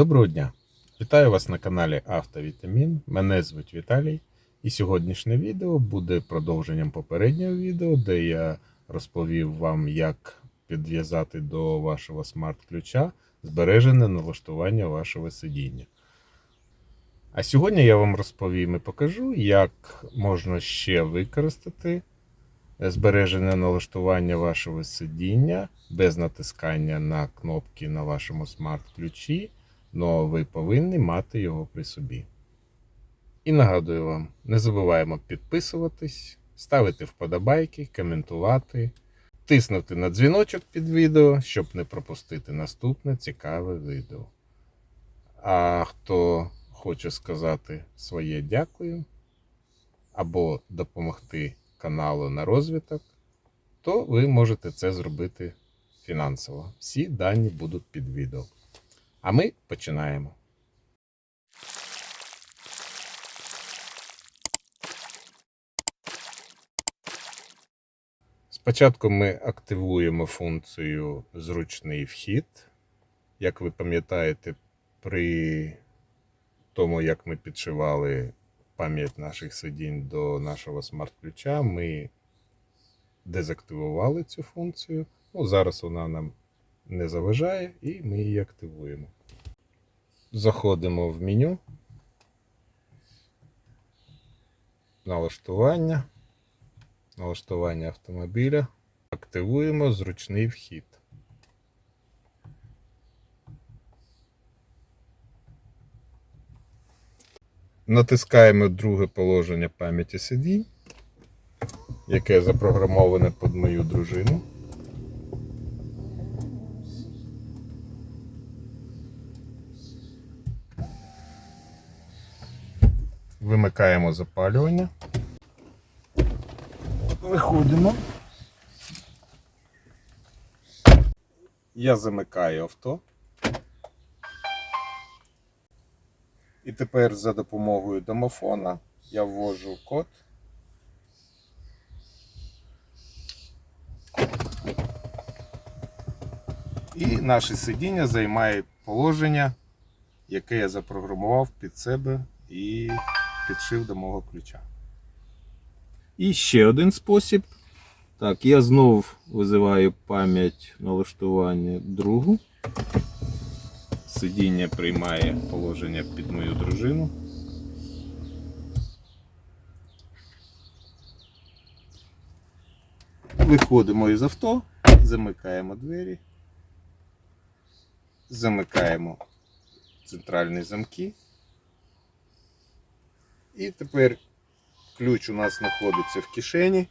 Доброго дня! Вітаю вас на каналі Автовітамін. Мене звуть Віталій. І сьогоднішнє відео буде продовженням попереднього відео, де я розповів вам, як підв'язати до вашого смарт-ключа збережене налаштування вашого сидіння. А сьогодні я вам розповім і покажу, як можна ще використати збережене налаштування вашого сидіння без натискання на кнопки на вашому смарт-ключі, але ви повинні мати його при собі. І нагадую вам, не забуваємо підписуватись, ставити вподобайки, коментувати, тиснути на дзвіночок під відео, щоб не пропустити наступне цікаве відео. А хто хоче сказати своє дякую або допомогти каналу на розвиток, то ви можете це зробити фінансово. Всі дані будуть під відео. А ми починаємо. Спочатку ми активуємо функцію зручний вхід. Як ви пам'ятаєте, при тому, як ми підшивали пам'ять наших сидінь до нашого смарт-ключа, ми дезактивували цю функцію. Ну, зараз вона нам не заважає і ми її активуємо. Заходимо в меню. Налаштування. Налаштування автомобіля. Активуємо зручний вхід. Натискаємо друге положення пам'яті сидінь, яке запрограмоване під мою дружину. Вимикаємо запалювання. Виходимо. Я замикаю авто. І тепер за допомогою домофона я ввожу код. І наше сидіння займає положення, яке я запрограмував під себе і підшив до мого ключа. І ще один спосіб. Так, я знов визиваю пам'ять налаштування другу. Сидіння приймає положення під мою дружину. Виходимо із авто, замикаємо двері, замикаємо центральні замки. І тепер ключ у нас знаходиться в кишені.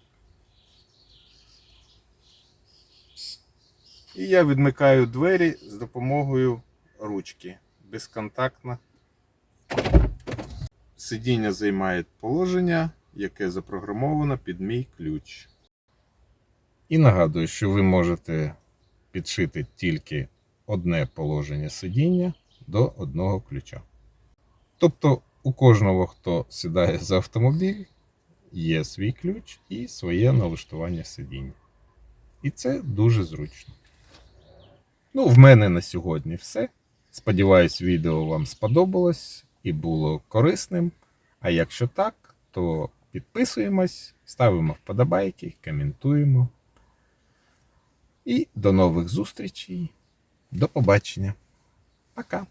І я відмикаю двері з допомогою ручки безконтактно. Сидіння займає положення, яке запрограмовано під мій ключ. І нагадую, що ви можете підшити тільки одне положення сидіння до одного ключа. Тобто у кожного, хто сідає за автомобіль, є свій ключ і своє налаштування сидіння. І це дуже зручно. Ну, в мене на сьогодні все. Сподіваюсь, відео вам сподобалось і було корисним. А якщо так, то підписуємось, ставимо вподобайки, коментуємо. І до нових зустрічей. До побачення. Пока.